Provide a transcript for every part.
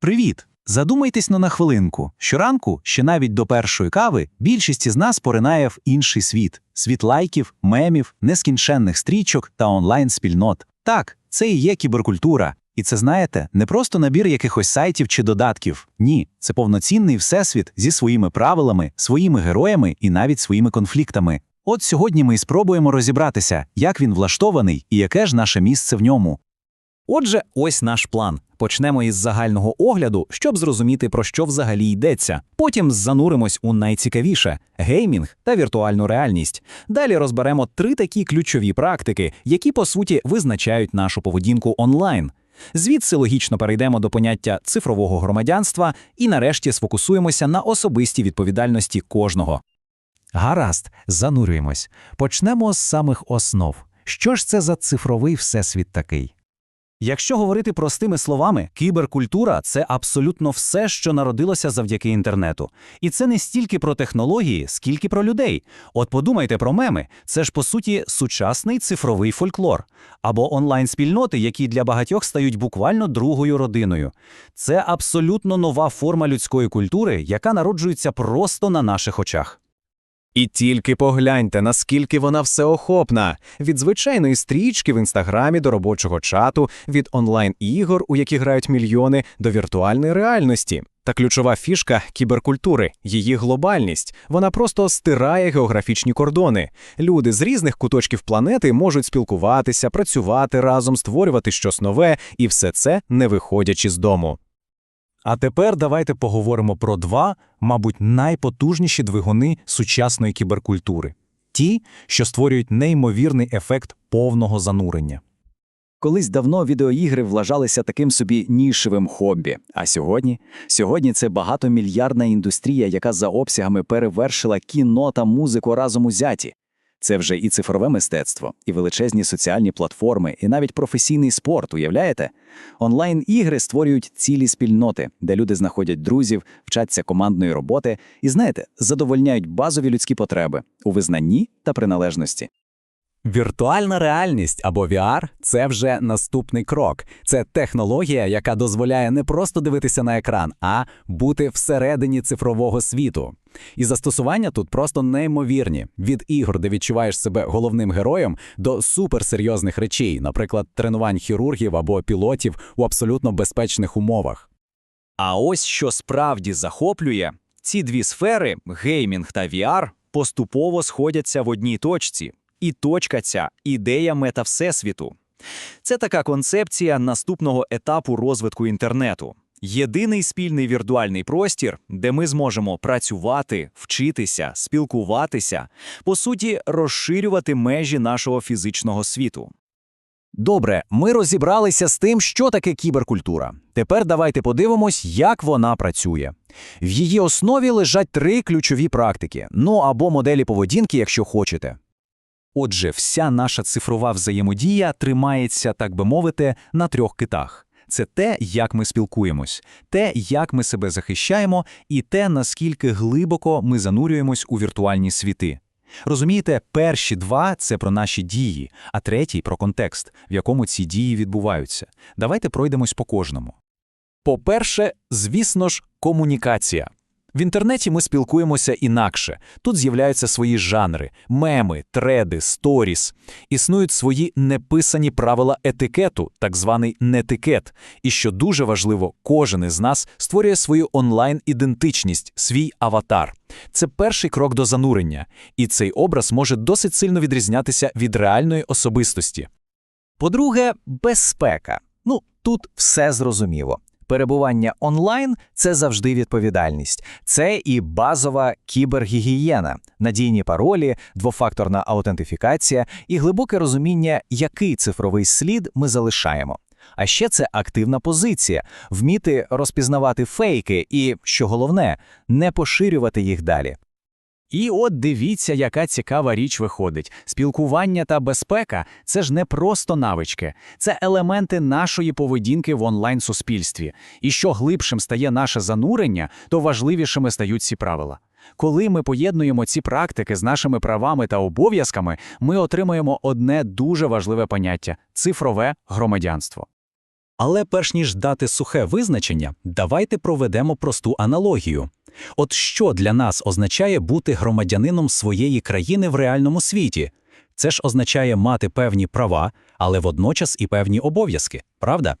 Привіт! Задумайтесь но на хвилинку. Щоранку, ще навіть до першої кави, більшість із нас поринає в інший світ: світ лайків, мемів, нескінченних стрічок та онлайн-спільнот. Так, це і є кіберкультура. І це, знаєте, не просто набір якихось сайтів чи додатків. Ні, це повноцінний всесвіт зі своїми правилами, своїми героями і навіть своїми конфліктами. От сьогодні ми і спробуємо розібратися, як він влаштований і яке ж наше місце в ньому. Отже, ось наш план. Почнемо із загального огляду, щоб зрозуміти, про що взагалі йдеться. Потім зануримось у найцікавіше геймінг та віртуальну реальність. Далі розберемо три такі ключові практики, які по суті визначають нашу поведінку онлайн. Звідси логічно перейдемо до поняття цифрового громадянства і нарешті сфокусуємося на особистій відповідальності кожного. Гаразд, занурюємось. Почнемо з самих основ. Що ж це за цифровий всесвіт такий? Якщо говорити простими словами, кіберкультура це абсолютно все, що народилося завдяки інтернету. І це не стільки про технології, скільки про людей. От подумайте про меми, це ж по суті сучасний цифровий фольклор або онлайн-спільноти, які для багатьох стають буквально другою родиною. Це абсолютно нова форма людської культури, яка народжується просто на наших очах. І тільки погляньте, наскільки вона всеохопна. Від звичайної стрічки в інстаграмі до робочого чату, від онлайн-ігор, у які грають мільйони, до віртуальної реальності. Та ключова фішка кіберкультури її глобальність. Вона просто стирає географічні кордони. Люди з різних куточків планети можуть спілкуватися, працювати разом, створювати щось нове, і все це не виходячи з дому. А тепер давайте поговоримо про два, мабуть, найпотужніші двигуни сучасної кіберкультури ті, що створюють неймовірний ефект повного занурення. Колись давно відеоігри вважалися таким собі нішевим хобі. А сьогодні? Сьогодні це багатомільярдна індустрія, яка за обсягами перевершила кіно та музику разом узяті. Це вже і цифрове мистецтво, і величезні соціальні платформи, і навіть професійний спорт, уявляєте? Онлайн-ігри створюють цілі спільноти, де люди знаходять друзів, вчаться командної роботи і, знаєте, задовольняють базові людські потреби у визнанні та приналежності. Віртуальна реальність або VR – це вже наступний крок. Це технологія, яка дозволяє не просто дивитися на екран, а бути всередині цифрового світу. І застосування тут просто неймовірні: від ігор, де відчуваєш себе головним героєм, до суперсерйозних речей, наприклад, тренувань хірургів або пілотів у абсолютно безпечних умовах. А ось що справді захоплює, ці дві сфери геймінг та VR поступово сходяться в одній точці. І точка ця ідея метавсесвіту. Це така концепція наступного етапу розвитку інтернету. Єдиний спільний віртуальний простір, де ми зможемо працювати, вчитися, спілкуватися, по суті, розширювати межі нашого фізичного світу. Добре, ми розібралися з тим, що таке кіберкультура. Тепер давайте подивимось, як вона працює. В її основі лежать три ключові практики, ну або моделі поведінки, якщо хочете. Отже, вся наша цифрова взаємодія тримається, так би мовити, на трьох китах. Це те, як ми спілкуємось, те, як ми себе захищаємо, і те, наскільки глибоко ми занурюємось у віртуальні світи. Розумієте, перші два це про наші дії, а третій про контекст, в якому ці дії відбуваються. Давайте пройдемось по кожному. По-перше, звісно ж, комунікація. В інтернеті ми спілкуємося інакше. Тут з'являються свої жанри, меми, треди, сторіс. Існують свої неписані правила етикету, так званий нетикет. І що дуже важливо, кожен із нас створює свою онлайн-ідентичність, свій аватар. Це перший крок до занурення, і цей образ може досить сильно відрізнятися від реальної особистості. По-друге, безпека. Ну, тут все зрозуміло. Перебування онлайн це завжди відповідальність. Це і базова кібергігієна, надійні паролі, двофакторна аутентифікація і глибоке розуміння, який цифровий слід ми залишаємо. А ще це активна позиція, вміти розпізнавати фейки і, що головне, не поширювати їх далі. І от дивіться, яка цікава річ виходить. Спілкування та безпека це ж не просто навички, це елементи нашої поведінки в онлайн-суспільстві. І що глибшим стає наше занурення, то важливішими стають ці правила. Коли ми поєднуємо ці практики з нашими правами та обов'язками, ми отримаємо одне дуже важливе поняття цифрове громадянство. Але перш ніж дати сухе визначення, давайте проведемо просту аналогію. От що для нас означає бути громадянином своєї країни в реальному світі? Це ж означає мати певні права, але водночас і певні обов'язки, правда?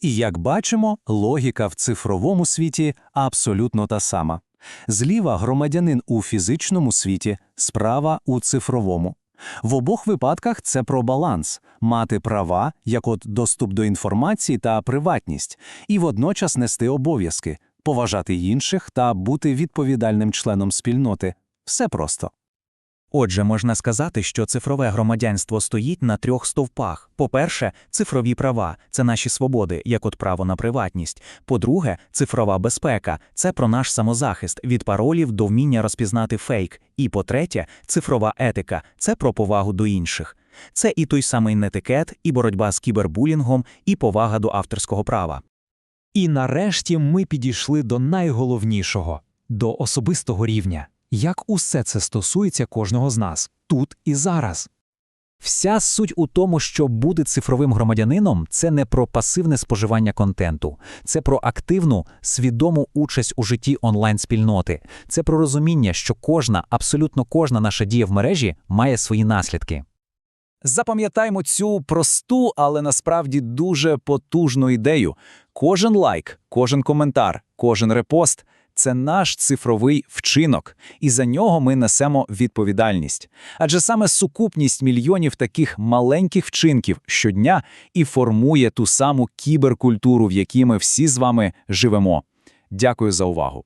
І як бачимо, логіка в цифровому світі абсолютно та сама. Зліва громадянин у фізичному світі, справа у цифровому. В обох випадках це про баланс мати права, як от доступ до інформації та приватність, і водночас нести обов'язки, поважати інших та бути відповідальним членом спільноти. Все просто. Отже, можна сказати, що цифрове громадянство стоїть на трьох стовпах. По-перше, цифрові права це наші свободи, як от право на приватність. По-друге, цифрова безпека це про наш самозахист від паролів до вміння розпізнати фейк. І по-третє, цифрова етика це про повагу до інших. Це і той самий нетикет, і боротьба з кібербулінгом, і повага до авторського права. І нарешті ми підійшли до найголовнішого до особистого рівня. Як усе це стосується кожного з нас тут і зараз. Вся суть у тому, що бути цифровим громадянином це не про пасивне споживання контенту, це про активну, свідому участь у житті онлайн-спільноти, це про розуміння, що кожна, абсолютно кожна наша дія в мережі має свої наслідки. Запам'ятаймо цю просту, але насправді дуже потужну ідею. Кожен лайк, кожен коментар, кожен репост це наш цифровий вчинок, і за нього ми несемо відповідальність. Адже саме сукупність мільйонів таких маленьких вчинків щодня і формує ту саму кіберкультуру, в якій ми всі з вами живемо. Дякую за увагу.